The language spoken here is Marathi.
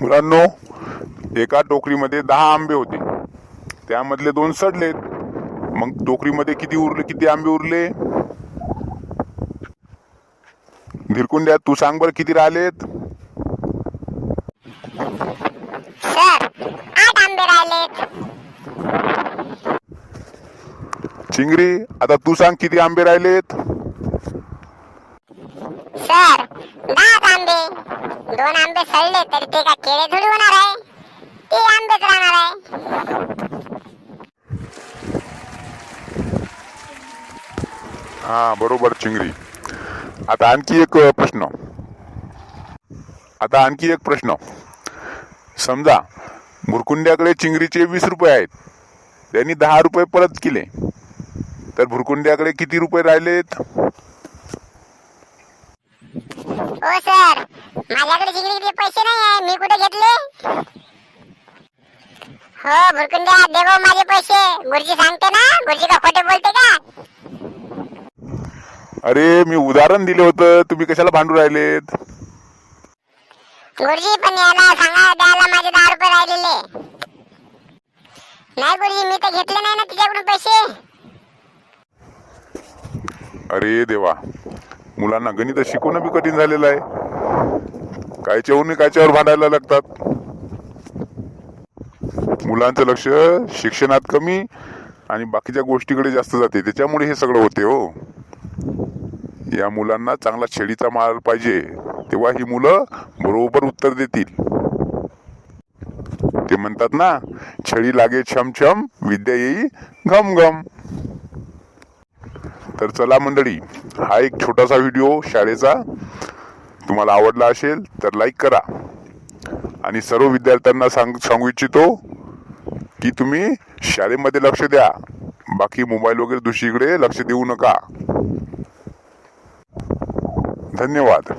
मुलांनो एका टोकरीमध्ये दहा आंबे होते. त्यामधले दोन सडलेत. मग टोकरीमध्ये किती उरले किती आंबे उरले? धिरकुंड्या तू सांग बरं किती राहिलेत. चिंगरी आता तू सांग किती आंबे राहिलेत? सर दोन आंबे सडले तरी ते का केळे थोडी होणार आहे? ते आंबेच राहणार आहे. हा बरोबर चिंगरी. आता आणखी एक प्रश्न. आता आणखी एक प्रश्न. समजा भुरकुंड्याकडे चिंगरीचे वीस रुपये आहेत. त्यांनी दहा रुपये परत केले. तर भुरकुंड्याकडे किती रुपये राहिलेत? हो सर. माझ्याकडे चिंगडीचे पैसे नाही आहे. मी कुठे घेतले? हो भुरकुंड्या दे भाऊ माझे पैसे. गुरुजी सांगते ना. गुरुजी का खोटे बोलते का? अरे मी उदाहरण दिले होतं. तुम्ही कशाला भांडू राहिलेत? गुरुजी पण याला सांगा द्यायला माझे दहा रुपये राहिलेले. नाही गुरुजी मी तर घेतले नाही ना तिच्याकडून पैसे. अरे देवा. मुलांना गणित शिकवणं बी कठीण झालेलं आहे. कायच्याहून कायच्यावर भांडायला लागतात. मुलांचं लक्ष शिक्षणात कमी आणि बाकीच्या गोष्टीकडे जास्त जाते. त्याच्यामुळे हे सगळं होते हो. या मुलांना चांगला छेडीचा मार पाहिजे तेव्हा ही मुलं बरोबर उत्तर देतील. ते म्हणतात ना छडी लागे छम छम विद्या येई घम घम तर चला मंडळी हा एक छोटासा व्हिडिओ शाळेचा. तुम्हाला आवडला असेल तर लाईक करा. आणि सर्व विद्यार्थ्यांना सांग सांगू इच्छितो की तुम्ही शाळेमध्ये लक्ष द्या. बाकी मोबाईल वगैरे दुसरीकडे लक्ष देऊ नका. धन्यवाद.